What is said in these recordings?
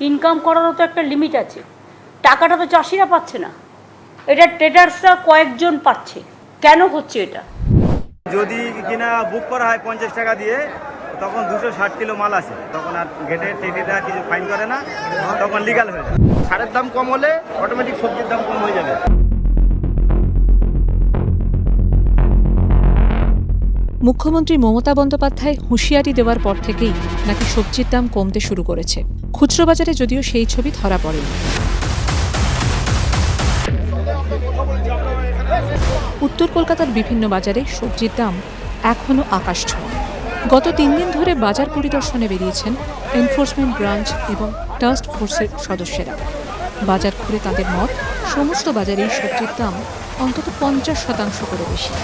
Income করারও তো একটা লিমিট আছে। টাকাটা তো চাষিরা পাচ্ছে না। এটা ট্রেডার্সরা কয়েকজন পাচ্ছে। কেন হচ্ছে এটা? যদি কিনা বুক করা হয় পঞ্চাশ টাকা দিয়ে তখন দুশো ষাট কিলো মাল আসে তখন আর গেটে দেওয়া কিছু ফাইন করে না তখন লিগাল হয়ে যায়। সারের দাম কম হলে অটোমেটিক সবজির দাম কম হয়ে যাবে। মুখ্যমন্ত্রী মমতা বন্দ্যোপাধ্যায় হুঁশিয়ারি দেওয়ার পর থেকেই নাকি সবজির দাম কমতে শুরু করেছে। খুচরো বাজারে যদিও সেই ছবি ধরা পড়েনি। উত্তর কলকাতার বিভিন্ন বাজারে সবজির দাম এখনও আকাশ ছোঁয়া গত তিন দিন ধরে বাজার পরিদর্শনে বেরিয়েছেন এনফোর্সমেন্ট ব্রাঞ্চ এবং টাস্ক ফোর্সের সদস্যরা। বাজার ঘুরে তাদের মত, সমস্ত বাজারেই সবজির দাম অন্তত পঞ্চাশ শতাংশ করে বেশি।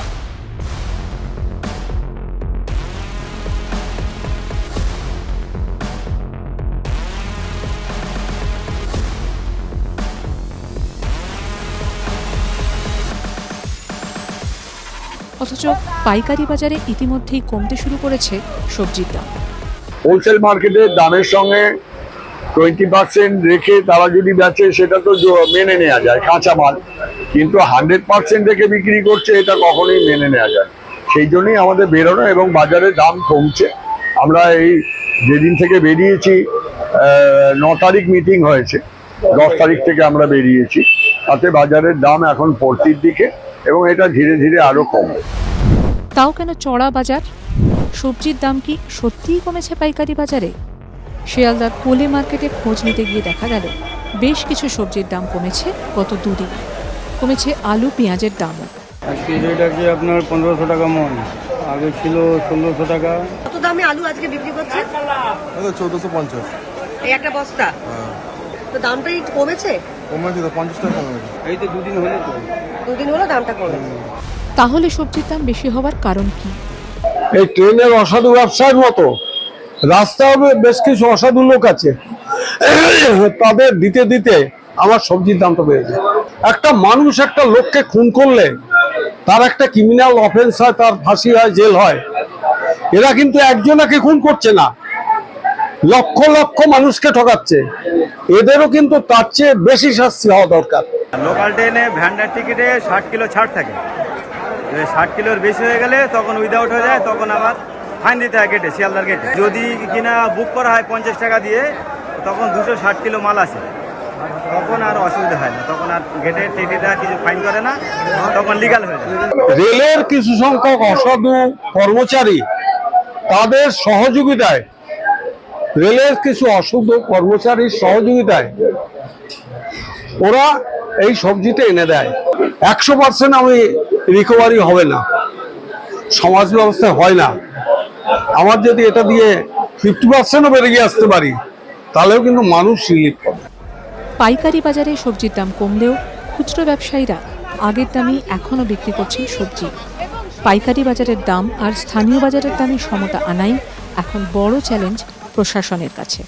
অথচ পাইকারি বাজারে ইতিমধ্যেই কমতে শুরু করেছে সবজির দাম। হোলসেল মার্কেটের দামের সঙ্গে টোয়েন্টি পার্সেন্ট রেখে তারা যদি বেচে, সেটা তো মেনে নেওয়া যায়, কাঁচা মাল। কিন্তু হান্ড্রেড পার্সেন্ট রেখে বিক্রি করছে, এটা কখনোই মেনে নেওয়া যায়। সেই জন্যই আমাদের বেরোনো এবং বাজারে দাম কমছে। আমরা এই যেদিন থেকে বেরিয়েছি ন তারিখ মিটিং হয়েছে। দশ তারিখ থেকে আমরা বেরিয়েছি। তাতে বাজারের দাম এখন পড়তির দিকে। এবং এটা ধীরে ধীরে আরও কমবে তাও কেন চড়া বাজার? সবজির দাম কি সত্যিই কমেছে পাইকারি বাজারে? শিয়ালদার কোলে মার্কেটে খোঁজ নিতে গিয়ে দেখা গেল বেশ কিছু সবজির দাম কমেছে গত দুদিন। কমেছে আলু পেঁয়াজের দামও আজকে রেট আছে আপনার পনেরোশো টাকা মন আগে ছিল ষোলোশো টাকা। কত দামে আলু আজকে বিক্রি করছেন চৌদ্দশো পঞ্চাশ। একটা বস্তা। তো দামটা কমেছে? কমেছে তো পঞ্চাশ টাকা কমেছে এই তো দুদিন হলে তো। দুদিন হলো দামটা কমেছে তাহলে সবজির দাম বেশি হওয়ার কারণ কি? এই ট্রেনের অসাধু ব্যবসার মতো। রাস্তাও বেশ কিছু অসাধু লোক আছে। তাদের দিতে দিতে আমার সবজির দামটা বেড়ে যায়। একটা মানুষ একটা লোককে খুন করলে তার একটা ক্রিমিনাল অফেন্স হয় তার ফাঁসি হয় জেল হয়। এরা কিন্তু একজনাকে খুন করছে না। লক্ষ লক্ষ মানুষকে ঠকাচ্ছে। এদেরও কিন্তু তার চেয়ে বেশি শাস্তি হওয়া দরকার। লোকাল ট্রেনে ভ্যান্ডার টিকিটে ষাট কিলো ছাড় থাকে। ষাট কিলোর বেশি হয়ে গেলে তখন উইদাউট হয়ে যায় তখন আবার ফাইন দিতে হয় গেটে শিয়ালদার গেটে যদি কিনা বুক করা হয় পঞ্চাশ টাকা দিয়ে তখন দুশো ষাট কিলো মাল আসে তখন আর অসুবিধা হয় না। তখন আর গেটে টিটিটা কিছু ফাইন করে না তখন লিগাল হয়ে যায়। রেলের কিছু সংখ্যক অসাধু কর্মচারী তাদের সহযোগিতায় রেলের কিছু অসাধু কর্মচারীর সহযোগিতায় ওরা এই সবজিতে এনে দেয়। একশো পার্সেন্ট আমি রিকভারি হবে না। সমাজ ব্যবস্থায় হয় না। আমার যদি এটা দিয়ে ফিফটি পার্সেন্টও বেড়ে গিয়ে আসতে পারি, তাহলেও কিন্তু মানুষ রিলিফ পাবে। পাইকারি বাজারে সবজির দাম কমলেও খুচরো ব্যবসায়ীরা আগের দামেই এখনও বিক্রি করছেন সবজি। পাইকারি বাজারের দাম আর স্থানীয় বাজারের দামে সমতা আনাই এখন বড় চ্যালেঞ্জ প্রশাসনের কাছে।